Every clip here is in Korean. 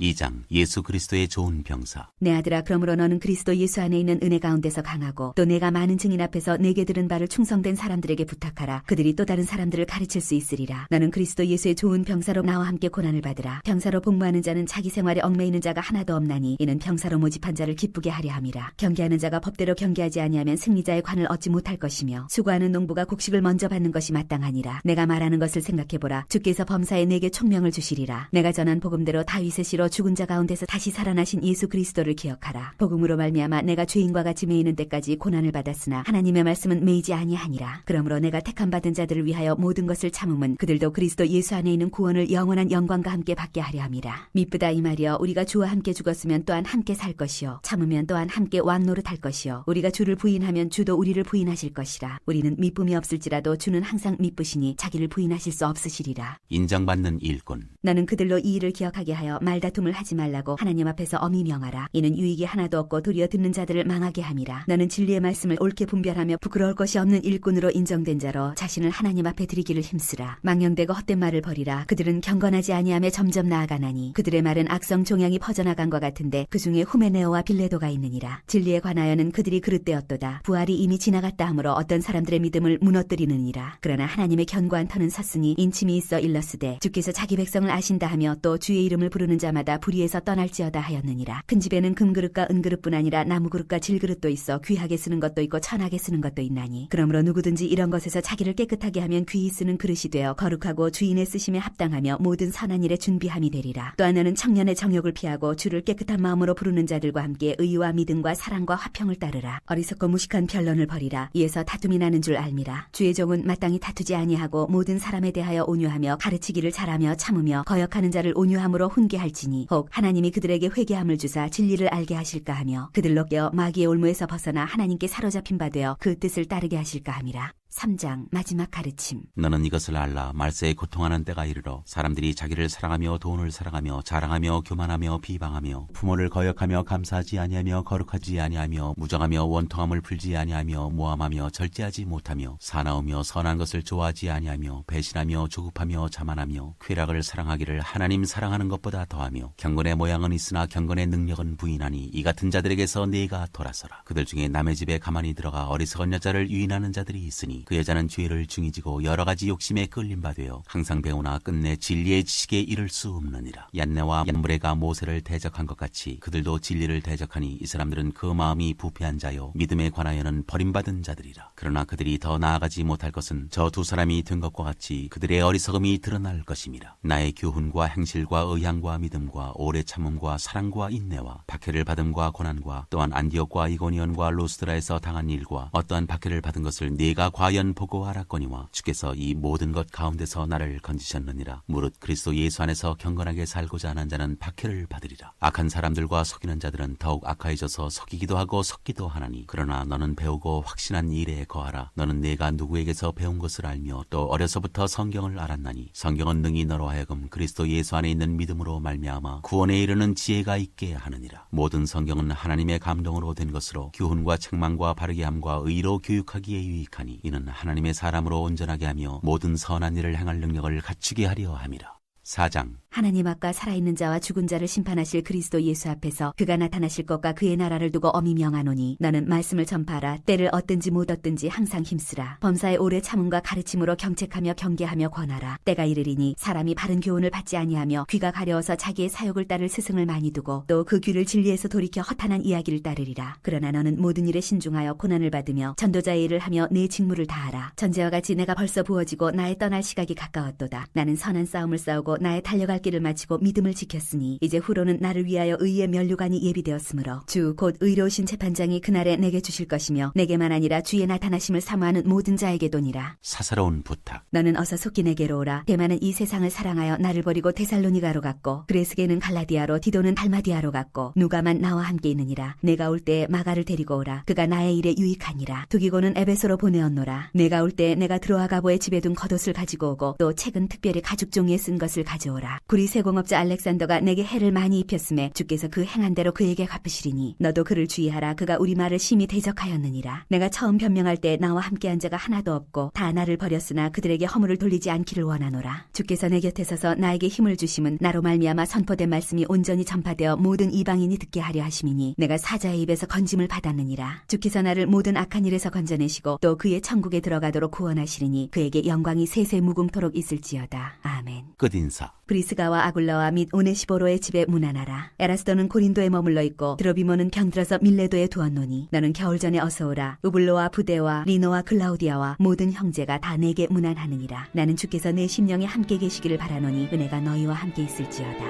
2장 예수 그리스도의 좋은 병사. 내 아들아 그러므로 너는 그리스도 예수 안에 있는 은혜 가운데서 강하고 또 내가 많은 증인 앞에서 내게 들은 바를 충성된 사람들에게 부탁하라. 그들이 또 다른 사람들을 가르칠 수 있으리라. 너는 그리스도 예수의 좋은 병사로 나와 함께 고난을 받으라. 병사로 복무하는 자는 자기 생활에 얽매이는 자가 하나도 없나니 이는 병사로 모집한 자를 기쁘게 하려 함이라. 경계하는 자가 법대로 경계하지 아니하면 승리자의 관을 얻지 못할 것이며 수고하는 농부가 곡식을 먼저 받는 것이 마땅하니라. 내가 말하는 것을 생각해 보라. 주께서 범사에 내게 총명을 주시리라. 내가 전한 복음대로 다윗의 시로 죽은 자 가운데서 다시 살아나신 예수 그리스도를 기억하라. 복음으로 말미암아 내가 죄인과 같이 매이는 때까지 고난을 받았으나 하나님의 말씀은 매이지 아니하니라. 그러므로 내가 택함 받은 자들을 위하여 모든 것을 참음은 그들도 그리스도 예수 안에 있는 구원을 영원한 영광과 함께 받게 하려 함이라. 미쁘다 이 말이여. 우리가 주와 함께 죽었으면 또한 함께 살 것이요. 참으면 또한 함께 왕노릇 할 것이요. 우리가 주를 부인하면 주도 우리를 부인하실 것이라. 우리는 미쁨이 없을지라도 주는 항상 미쁘시니 자기를 부인하실 수 없으시리라. 인정받는 일꾼. 너는 그들로 이 일을 기억하게 하여 말다툼 을 하지 말라고 하나님 앞에서 엄히 명하라. 이는 유익이 하나도 없고 도리어 듣는 자들을 망하게 함이라. 너는 진리의 말씀을 옳게 분별하며 부끄러울 것이 없는 일꾼으로 인정된 자로 자신을 하나님 앞에 드리기를 힘쓰라. 망령되고 헛된 말을 버리라. 그들은 경건하지 아니하며 점점 나아가나니 그들의 말은 악성 종양이 퍼져나간 것 같은데 그 중에 후메네오와 빌레도가 있느니라. 진리에 관하여는 그들이 그릇되었도다. 부활이 이미 지나갔다 하므로 어떤 사람들의 믿음을 무너뜨리느니라. 그러나 하나님의 견고한 터는 섰으니 인침이 있어 일렀으되 주께서 자기 백성을 아신다 하며 또 주의 이름을 부르는 자마다 불의에서 떠날지어다 하였느니라. 큰 집에는 금그릇과 은그릇뿐 아니라 나무그릇과 질그릇도 있어 귀하게 쓰는 것도 있고 천하게 쓰는 것도 있나니. 그러므로 누구든지 이런 것에서 자기를 깨끗하게 하면 귀히 쓰는 그릇이 되어 거룩하고 주인의 쓰심에 합당하며 모든 선한 일에 준비함이 되리라. 또 하나는 청년의 정욕을 피하고 주를 깨끗한 마음으로 부르는 자들과 함께 의와 믿음과 사랑과 화평을 따르라. 어리석고 무식한 변론을 버리라. 이에서 다툼이 나는 줄 알미라. 주의 종은 마땅히 다투지 아니하고 모든 사람에 대하여 온유하며 가르치기를 잘하며 참으며 거역하는 자를 온유함으로 훈계할지니 혹 하나님이 그들에게 회개함을 주사 진리를 알게 하실까 하며 그들로 깨어 마귀의 올무에서 벗어나 하나님께 사로잡힌 바 되어 그 뜻을 따르게 하실까 함이라. 3장 마지막 가르침. 너는 이것을 알라 말세에 고통하는 때가 이르러 사람들이 자기를 사랑하며 돈을 사랑하며 자랑하며 교만하며 비방하며 부모를 거역하며 감사하지 아니하며 거룩하지 아니하며 무정하며 원통함을 풀지 아니하며 모함하며 절제하지 못하며 사나우며 선한 것을 좋아하지 아니하며 배신하며 조급하며 자만하며 쾌락을 사랑하기를 하나님 사랑하는 것보다 더하며 경건의 모양은 있으나 경건의 능력은 부인하니 이 같은 자들에게서 네가 돌아서라. 그들 중에 남의 집에 가만히 들어가 어리석은 여자를 유인하는 자들이 있으니 그 여자는 죄를 중이지고 여러 가지 욕심에 끌림 받되어 항상 배우나 끝내 진리의 지식에 이를 수 없느니라. 얀네와 얀브레가 모세를 대적한 것 같이 그들도 진리를 대적하니 이 사람들은 그 마음이 부패한 자요. 믿음에 관하여는 버림받은 자들이라. 그러나 그들이 더 나아가지 못할 것은 저 두 사람이 된 것과 같이 그들의 어리석음이 드러날 것임이라. 나의 교훈과 행실과 의향과 믿음과 오래 참음과 사랑과 인내와 박해를 받음과 고난과 또한 안디옥과 이고니온과 로스드라에서 당한 일과 어떠한 박해를 받은 것을 네가 과연 보고 알았거니와 주께서 이 모든 것 가운데서 나를 건지셨느니라. 무릇 그리스도 예수 안에서 경건하게 살고자 하는 자는 박해를 받으리라. 악한 사람들과 속이는 자들은 더욱 악하여져서 속이기도 하고 속기도 하나니. 그러나 너는 배우고 확신한 일에 거하라. 너는 네가 누구에게서 배운 것을 알며 또 어려서부터 성경을 알았나니. 성경은 능히 너로 하여금 그리스도 예수 안에 있는 믿음으로 말미암아 구원에 이르는 지혜가 있게 하느니라. 모든 성경은 하나님의 감동으로 된 것으로 교훈과 책망과 바르게 함과 의로 교육하기에 유익하니. 이는 하나님의 사람으로 온전하게 하며 모든 선한 일을 행할 능력을 갖추게 하려 함이라 4장. 하나님 앞과 살아있는 자와 죽은 자를 심판하실 그리스도 예수 앞에서 그가 나타나실 것과 그의 나라를 두고 엄히 명하노니 너는 말씀을 전파하라. 때를 얻든지 못 얻든지 항상 힘쓰라. 범사의 오래 참음과 가르침으로 경책하며 경계하며 권하라. 때가 이르리니 사람이 바른 교훈을 받지 아니하며 귀가 가려워서 자기의 사욕을 따를 스승을 많이 두고 또 그 귀를 진리에서 돌이켜 허탄한 이야기를 따르리라. 그러나 너는 모든 일에 신중하여 고난을 받으며 전도자의 일을 하며 내 직무를 다하라. 전제와 같이 내가 벌써 부어지고 나의 떠날 시각이 가까웠도다. 나는 선한 싸움을 싸우고 나의 달려갈 길을 마치고 믿음을 지켰으니 이제 후로는 나를 위하여 의의 면류관이 예비되었으므로 주 곧 의로우신 재판장이 그날에 내게 주실 것이며 내게만 아니라 주의 나타나심을 사모하는 모든 자에게도니라. 사사로운 부탁. 너는 어서 속히 내게로 오라. 대만은 이 세상을 사랑하여 나를 버리고 데살로니가로 갔고 그레스게는 갈라디아로 디도는 달마디아로 갔고 누가만 나와 함께 있느니라. 내가 올때 마가를 데리고 오라. 그가 나의 일에 유익하니라. 두기고는 에베소로 보내었노라. 내가 올때 내가 드로아가보의 집에 둔 겉옷을 가지고 오고 또 책은 특별히 가죽 종이에 쓴 것을 가져오라. 구리 세공업자 알렉산더가 내게 해를 많이 입혔음에 주께서 그 행한 대로 그에게 갚으시리니 너도 그를 주의하라. 그가 우리 말을 심히 대적하였느니라. 내가 처음 변명할 때 나와 함께한 자가 하나도 없고 다 나를 버렸으나 그들에게 허물을 돌리지 않기를 원하노라. 주께서 내 곁에 서서 나에게 힘을 주심은 나로 말미암아 선포된 말씀이 온전히 전파되어 모든 이방인이 듣게 하려 하심이니 내가 사자의 입에서 건짐을 받았느니라. 주께서 나를 모든 악한 일에서 건져내시고 또 그의 천국에 들어가도록 구원하시리니 그에게 영광이 세세 무궁토록 있을지어다. 아멘. 끝인사. 브리스가와 아굴라와 및 오네시보로의 집에 문안하라. 에라스도는 고린도에 머물러 있고 드로비모는 경들어서 밀레도에 두었노니 너는 겨울 전에 어서 오라. 우블로와 부데와 리노와 클라우디아와 모든 형제가 다 내게 문안하느니라. 나는 주께서 내 심령에 함께 계시기를 바라노니 은혜가 너희와 함께 있을지어다.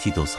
디도서.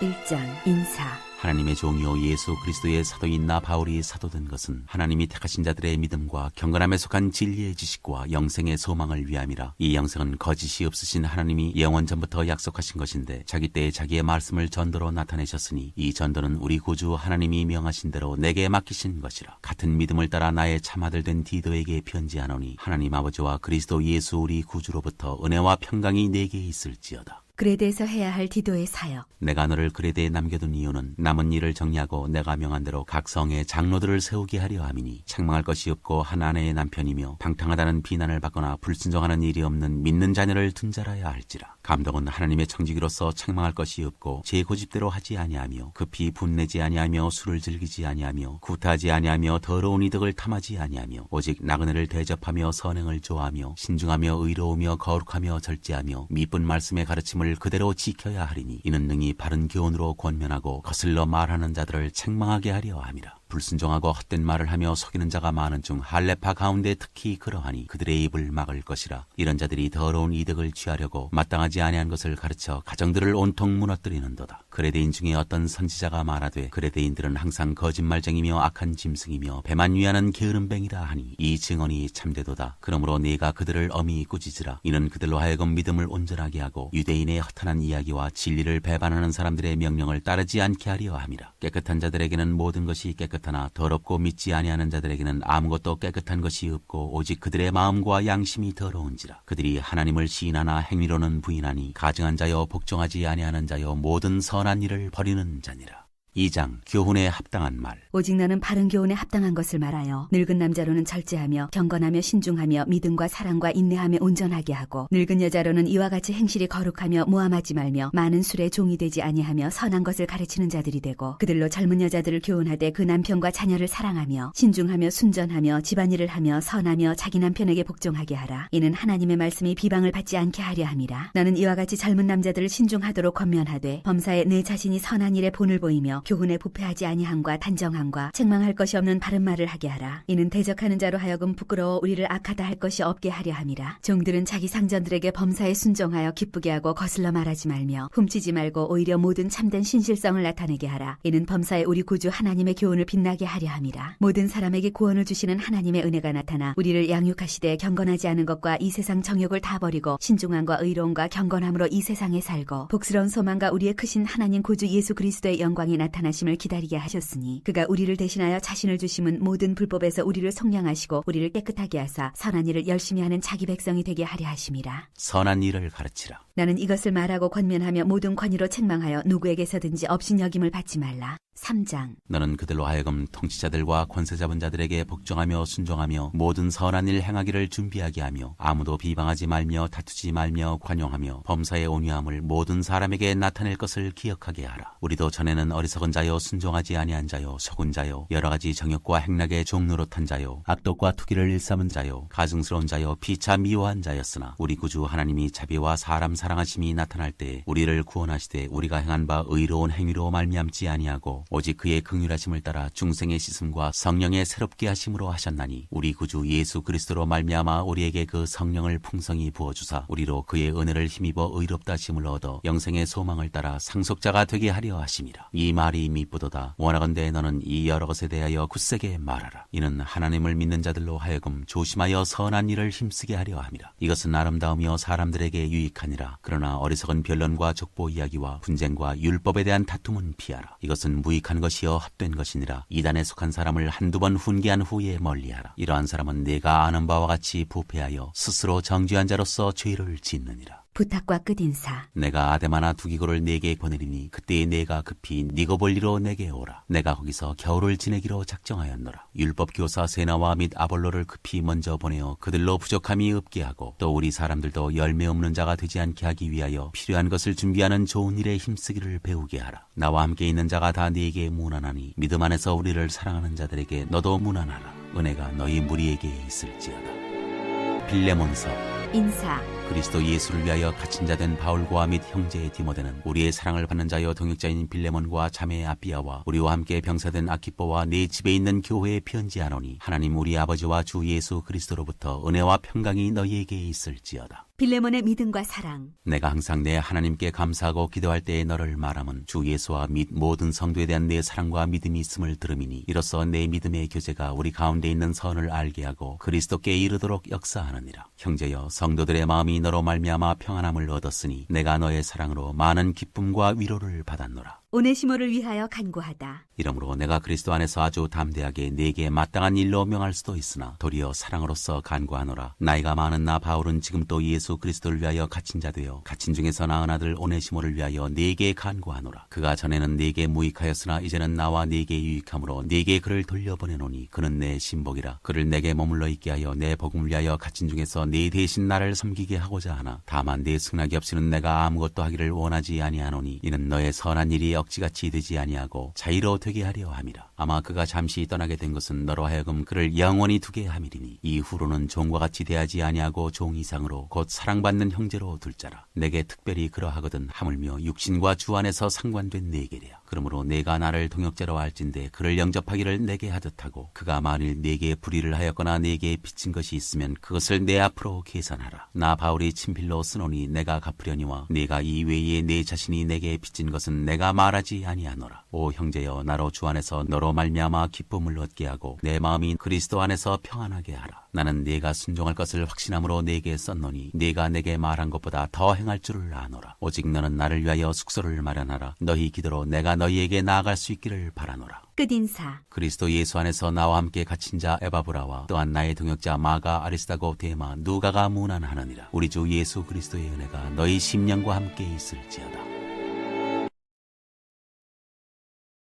1장 인사 하나님의 종이요 예수 그리스도의 사도인 나 바울이 사도된 것은 하나님이 택하신 자들의 믿음과 경건함에 속한 진리의 지식과 영생의 소망을 위함이라. 이 영생은 거짓이 없으신 하나님이 영원 전부터 약속하신 것인데 자기 때에 자기의 말씀을 전도로 나타내셨으니 이 전도는 우리 구주 하나님이 명하신 대로 내게 맡기신 것이라. 같은 믿음을 따라 나의 참아들 된 디도에게 편지하노니 하나님 아버지와 그리스도 예수 우리 구주로부터 은혜와 평강이 내게 있을지어다. 그레드에서 해야 할 디도의 사역. 내가 너를 그레드에 남겨둔 이유는 남은 일을 정리하고 내가 명한 대로 각 성에 장로들을 세우게 하려 함이니 책망할 것이 없고 한 아내의 남편이며 방탕하다는 비난을 받거나 불순종하는 일이 없는 믿는 자녀를 둔 자라야 할지라. 감독은 하나님의 청지기로서 책망할 것이 없고 제 고집대로 하지 아니하며 급히 분내지 아니하며 술을 즐기지 아니하며 구타하지 아니하며 더러운 이득을 탐하지 아니하며 오직 나그네를 대접하며 선행을 좋아하며 신중하며 의로우며 거룩하며 절제하며 미쁜 말씀의 가르침을 그대로 지켜야 하리니 이는 능히 바른 교훈으로 권면하고 거슬러 말하는 자들을 책망하게 하려 함이라. 불순종하고 헛된 말을 하며 속이는 자가 많은 중 할레파 가운데 특히 그러하니 그들의 입을 막을 것이라. 이런 자들이 더러운 이득을 취하려고 마땅하지 아니한 것을 가르쳐 가정들을 온통 무너뜨리는도다. 그레데인 중에 어떤 선지자가 말하되 그레데인들은 항상 거짓말쟁이며 악한 짐승이며 배만 위하는 게으름뱅이라 하니 이 증언이 참되도다. 그러므로 네가 그들을 엄히 꾸짖으라. 이는 그들로 하여금 믿음을 온전하게 하고 유대인의 허탄한 이야기와 진리를 배반하는 사람들의 명령을 따르지 않게 하려 함이라. 깨끗한 자들에게는 모든 것이 깨끗 깨끗하나 더럽고 믿지 아니하는 자들에게는 아무것도 깨끗한 것이 없고 오직 그들의 마음과 양심이 더러운지라. 그들이 하나님을 시인하나 행위로는 부인하니 가증한 자여 복종하지 아니하는 자여 모든 선한 일을 버리는 자니라 2장 교훈에 합당한 말. 오직 너는 바른 교훈에 합당한 것을 말하여 늙은 남자로는 절제하며 경건하며 신중하며 믿음과 사랑과 인내하며 온전하게 하고 늙은 여자로는 이와 같이 행실이 거룩하며 모함하지 말며 많은 술에 종이 되지 아니하며 선한 것을 가르치는 자들이 되고 그들로 젊은 여자들을 교훈하되 그 남편과 자녀를 사랑하며 신중하며 순전하며 집안일을 하며 선하며 자기 남편에게 복종하게 하라. 이는 하나님의 말씀이 비방을 받지 않게 하려 함이라. 너는 이와 같이 젊은 남자들을 신중하도록 권면하되 범사에 내 자신이 선한 일에 본을 보이며 교훈에 부패하지 아니함과 단정함과 책망할 것이 없는 바른 말을 하게 하라. 이는 대적하는 자로 하여금 부끄러워 우리를 악하다 할 것이 없게 하려 함이라. 종들은 자기 상전들에게 범사에 순종하여 기쁘게 하고 거슬러 말하지 말며 훔치지 말고 오히려 모든 참된 신실성을 나타내게 하라. 이는 범사에 우리 구주 하나님의 교훈을 빛나게 하려 함이라. 모든 사람에게 구원을 주시는 하나님의 은혜가 나타나 우리를 양육하시되 경건하지 않은 것과 이 세상 정욕을 다 버리고 신중함과 의로움과 경건함으로 이 세상에 살고 복스러운 소망과 우리의 크신 하나님 구주 예수 그리스도의 영광이 나타나 나타나심을 기다리게 하셨으니 그가 우리를 대신하여 자신을 주심은 모든 불법에서 우리를 속량하시고 우리를 깨끗하게 하사 선한 일을 열심히 하는 자기 백성이 되게 하려 하심이라. 선한 일을 가르치라. 나는 이것을 말하고 권면하며 모든 권위로 책망하여 누구에게서든지 업신여김을 받지 말라. 3장 너는 그들로 하여금 통치자들과 권세 잡은 자들에게 복종하며 순종하며 모든 선한 일 행하기를 준비하게 하며 아무도 비방하지 말며 다투지 말며 관용하며 범사의 온유함을 모든 사람에게 나타낼 것을 기억하게 하라. 우리도 전에는 어리석은 자요 순종하지 아니한 자요 속은 자요 여러 가지 정욕과 행락의 종노릇한 자요 악독과 투기를 일삼은 자요 가증스러운 자요 피차 미워한 자였으나 우리 구주 하나님이 자비와 사람 사랑하심이 나타날 때 우리를 구원하시되 우리가 행한 바 의로운 행위로 말미암지 아니하고 오직 그의 긍휼하심을 따라 중생의 씻음과 성령의 새롭게 하심으로 하셨나니 우리 구주 예수 그리스도로 말미암아 우리에게 그 성령을 풍성히 부어 주사 우리로 그의 은혜를 힘입어 의롭다 하심을 얻어 영생의 소망을 따라 상속자가 되게 하려 하심이라. 이 말이 미쁘도다. 원하건대 너는 이 여러 것에 대하여 굳세게 말하라. 이는 하나님을 믿는 자들로 하여금 조심하여 선한 일을 힘쓰게 하려 함이라. 이것은 아름다우며 사람들에게 유익하니라. 그러나 어리석은 변론과 족보 이야기와 분쟁과 율법에 대한 다툼은 피하라. 이것은 무 익한 것이여 헛된 것이니라. 이단에 속한 사람을 한두 번 훈계한 후에 멀리하라. 이러한 사람은 내가 아는 바와 같이 부패하여 스스로 정죄한 자로서 죄를 짓느니라 부탁과 끝인사. 내가 아데마나 두기고를 내게 보내리니 그때에 내가 급히 니고볼리로 내게 오라. 내가 거기서 겨울을 지내기로 작정하였노라. 율법 교사 세나와 및 아볼로를 급히 먼저 보내어 그들로 부족함이 없게 하고 또 우리 사람들도 열매 없는 자가 되지 않게 하기 위하여 필요한 것을 준비하는 좋은 일에 힘쓰기를 배우게 하라. 나와 함께 있는 자가 다 네게 무난하니 믿음 안에서 우리를 사랑하는 자들에게 너도 무난하라. 은혜가 너희 무리에게 있을지어다. 빌레몬서 인사. 그리스도 예수를 위하여 갇힌 자 된 바울과 및 형제 디모데는 우리의 사랑을 받는 자여 동역자인 빌레몬과 자매 아비아와 우리와 함께 병사된 아키뽀와 내 집에 있는 교회에 편지하노니 하나님 우리 아버지와 주 예수 그리스도로부터 은혜와 평강이 너희에게 있을지어다. 빌레몬의 믿음과 사랑. 내가 항상 내 하나님께 감사하고 기도할 때에 너를 말함은 주 예수와 및 모든 성도에 대한 내 사랑과 믿음이 있음을 들음이니 이로써 내 믿음의 교제가 우리 가운데 있는 선을 알게 하고 그리스도께 이르도록 역사하느니라. 형제여 성도들의 마음이 너로 말미암아 평안함을 얻었으니 내가 너의 사랑으로 많은 기쁨과 위로를 받았노라. 오네시모를 위하여 간구하다. 이러므로 내가 그리스도 안에서 아주 담대하게 네게 마땅한 일로 명할 수도 있으나 도리어 사랑으로서 간구하노라. 나이가 많은 나 바울은 지금 또 예수 그리스도를 위하여 갇힌 자 되어 갇힌 중에서 낳은 아들 오네시모를 위하여 네게 간구하노라. 그가 전에는 네게 무익하였으나 이제는 나와 네게 유익함으로 네게 그를 돌려보내노니 그는 내 신복이라. 그를 내게 머물러 있게 하여 내 복음을 위하여 갇힌 중에서 네 대신 나를 섬기게 하고자 하나. 다만 네 승낙이 없이는 내가 아무것도 하기를 원하지 아니하노니 이는 너의 선한 일이 억지같이 되지 아니하고 자유로 되게 하려 함이라. 아마 그가 잠시 떠나게 된 것은 너로 하여금 그를 영원히 두게 함이리니 이후로는 종과 같이 대하지 아니하고 종 이상으로 곧 사랑받는 형제로 둘 자라. 내게 특별히 그러하거든 하물며 육신과 주 안에서 상관된 네게랴. 그러므로 내가 나를 동역자로 할진대 그를 영접하기를 내게 하듯 하고 그가 만일 내게 불의를 하였거나 내게 빚진 것이 있으면 그것을 내 앞으로 계산하라. 나 바울이 친필로 쓰노니 내가 갚으려니와 내가 이 외에 내 자신이 내게 빚진 것은 내가 말하지 아니하노라. 오 형제여 나로 주 안에서 너로 말미암아 기쁨을 얻게 하고 내 마음이 그리스도 안에서 평안하게 하라. 나는 네가 순종할 것을 확신함으로 네게 썼노니 네가 내게 말한 것보다 더 행할 줄을 아노라. 오직 너는 나를 위하여 숙소를 마련하라. 너희 기도로 내가 너희에게 나아갈 수 있기를 바라노라. 끝인사. 그리스도 예수 안에서 나와 함께 갇힌 자 에바브라와 또한 나의 동역자 마가 아리스다고 데마 누가가 무난하느니라. 우리 주 예수 그리스도의 은혜가 너희 심령과 함께 있을지어다.